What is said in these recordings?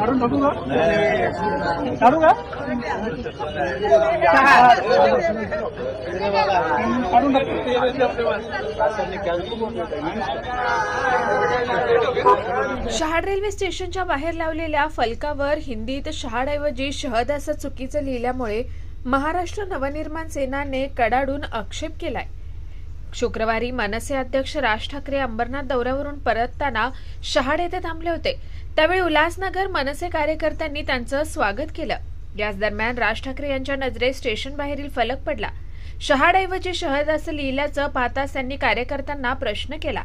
काढून का? काढू का काढून शहाड रेल्वे स्टेशनच्या बाहेर लावलेल्या फलकावर हिंदीत शहाडऐवजी शहद असं चुकीचं लिहिल्यामुळे महाराष्ट्र नवनिर्माण सेनाने कडाडून आक्षेप केलाय. शुक्रवारी मनसे अध्यक्ष राज ठाकरे अंबरनाथ दौऱ्यावरून परतताना शहाड येथे थांबले होते. त्यावेळी उल्हासनगर मनसे कार्यकर्त्यांनी त्यांचं स्वागत केलं. याच दरम्यान राज ठाकरे यांच्या नजरेत स्टेशन बाहेरील फलक पडला. शहाडऐवजी शहद असं लिहिल्याचं पाहताच त्यांनी कार्यकर्त्यांना प्रश्न केला.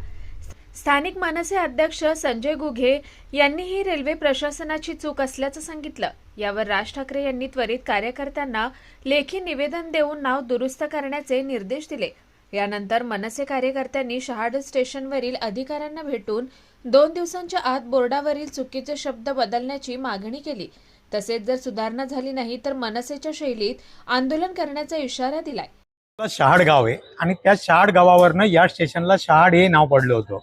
स्थानिक मनसे अध्यक्ष संजय गुघे यांनी ही रेल्वे प्रशासनाची चूक असल्याचं सांगितलं. यावर राज ठाकरे यांनी त्वरित कार्यकर्त्यांना लेखी निवेदन देऊन नाव दुरुस्त करण्याचे निर्देश दिले. यानंतर मनसे कार्यकर्त्यांनी शहाड स्टेशनवरील अधिकाऱ्यांना भेटून दोन दिवसांच्या आत बोर्डावरील चुकीचे शब्द बदलण्याची मागणी केली. तसेच जर सुधारणा झाली नाही तर मनसेच्या शैलीत आंदोलन करण्याचा इशारा दिलाय. शहाड गाव आहे आणि त्या शहाड गावावरनं या स्टेशनला शहाड हे नाव पडलं होतं.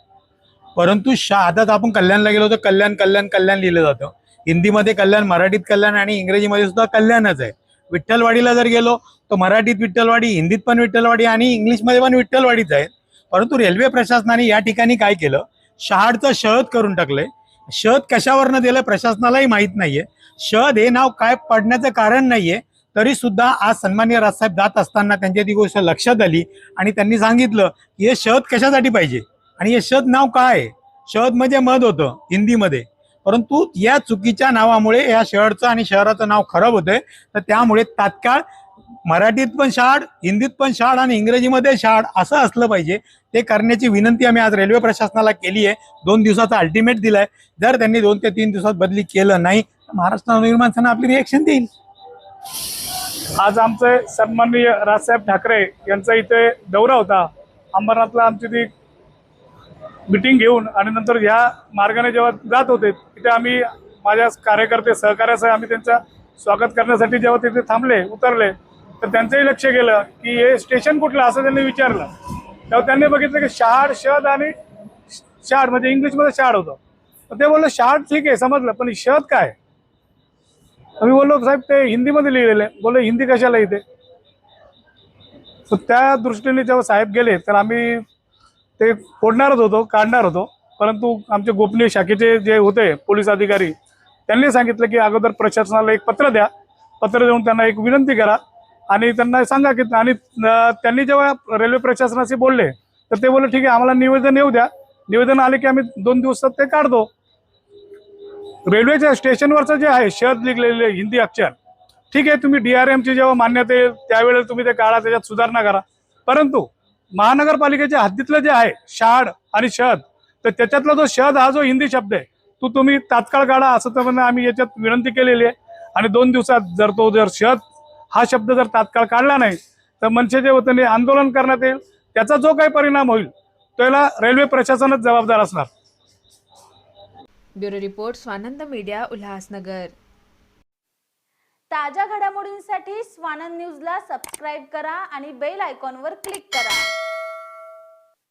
परंतु शा आपण कल्याणला गेलो होतो कल्याण कल्याण कल्याण लिहिलं जातं. हिंदीमध्ये कल्याण मराठीत कल्याण आणि इंग्रजीमध्ये सुद्धा कल्याणच आहे. विठ्ठलवाडीला जर गेलो तर मराठीत विठ्ठलवाडी हिंदीत पण विठ्ठलवाडी आणि इंग्लिशमध्ये पण विठ्ठलवाडीच आहे. परंतु रेल्वे प्रशासनाने या ठिकाणी काय केलं शहाडचं शहद करून टाकलंय. शहद कशावरनं दिलं प्रशासनालाही माहीत नाहीये. शहद हे नाव काय पडण्याचं कारण नाहीये. तरी सुद्धा आज सन्मान्य राजसाहेब जात असताना त्यांच्या ती गोष्ट लक्षात आली आणि त्यांनी सांगितलं की हे शहद कशासाठी पाहिजे? आणि हे शहद नाव काय आहे? शहद म्हणजे मध होतं हिंदीमध्ये. परंतु या चुकीच्या नावामुळे या शहरचं आणि शहराचं नाव खराब होतंय. तर त्यामुळे तात्काळ मराठीत पण शाळ हिंदीत पण शाळ आणि इंग्रजीमध्ये शाळ असं असलं पाहिजे. ते करण्याची विनंती आम्ही आज रेल्वे प्रशासनाला केली आहे. दोन दिवसाचा अल्टिमेट दिलाय. जर त्यांनी दोन ते तीन दिवसात बदली केलं नाही तर महाराष्ट्र नवनिर्माण सेना आपली रिएक्शन देईल. आज आमचे सन्माननीय राजसाहेब ठाकरे यांचा इथे दौरा होता. अंबरनाथला आमची ती मिटिंग घेऊन आणि नंतर ह्या मार्गाने जेव्हा जात होते तिथे आम्ही माझ्या कार्यकर्ते सहकार्यासह आम्ही त्यांचं स्वागत करण्यासाठी जेव्हा तिथे थांबले उतरले तर त्यांचंही लक्ष गेलं की हे स्टेशन कुठलं असं त्यांनी विचारलं. तेव्हा त्यांनी बघितलं की शहाड शहद आणि शाड म्हणजे इंग्लिशमध्ये शाड होतं. तर ते बोललं शाड ठीक आहे समजलं पण शहद काय? आम्ही बोललो साहेब ते हिंदीमध्ये लिहिलेलं आहे. बोललो हिंदी कशाला इथे? तर त्या दृष्टीने जेव्हा साहेब गेले तर आम्ही ते फोडणारच होतो काढणार होतो. परंतु आमचे गोपनीय शाखेचे जे होते पोलीस अधिकारी त्यांनी सांगितलं की अगोदर प्रशासनाला एक पत्र द्या. पत्र देऊन त्यांना एक विनंती करा आणि त्यांना सांगा की आणि त्यांनी जेव्हा रेल्वे प्रशासनाशी बोलले तर ते बोलले ठीक आहे आम्हाला निवेदन येऊ द्या. निवेदन आले की आम्ही दोन दिवसात ते काढतो. रेल्वेच्या स्टेशनवरचं जे आहे शहर लिखलेले हिंदी अक्षर ठीक आहे तुम्ही डीआरएमची जेव्हा मान्यता येईल त्यावेळेला तुम्ही ते काढा त्याच्यात सुधारणा करा. परंतु महानगरपालिकेच्या हद्दीतलं जे आहे शाड आणि शहद तर त्याच्यातला जो शहद हा जो हिंदी शब्द आहे तो तुम्ही तात्काळ काढा असं तर आम्ही याच्यात विनंती केलेली आहे. आणि दोन दिवसात जर तो जर शहद हा शब्द जर तात्काळ काढला नाही तर मनसेच्या वतीने आंदोलन करण्यात येईल. त्याचा जो काही परिणाम होईल त्याला रेल्वे प्रशासनच जबाबदार असणार. Bureau report Swanand media Ulhasnagar. ताज्या घडामोडींसाठी स्वानंद न्यूजला सबस्क्राईब करा आणि बेल आयकॉनवर क्लिक करा.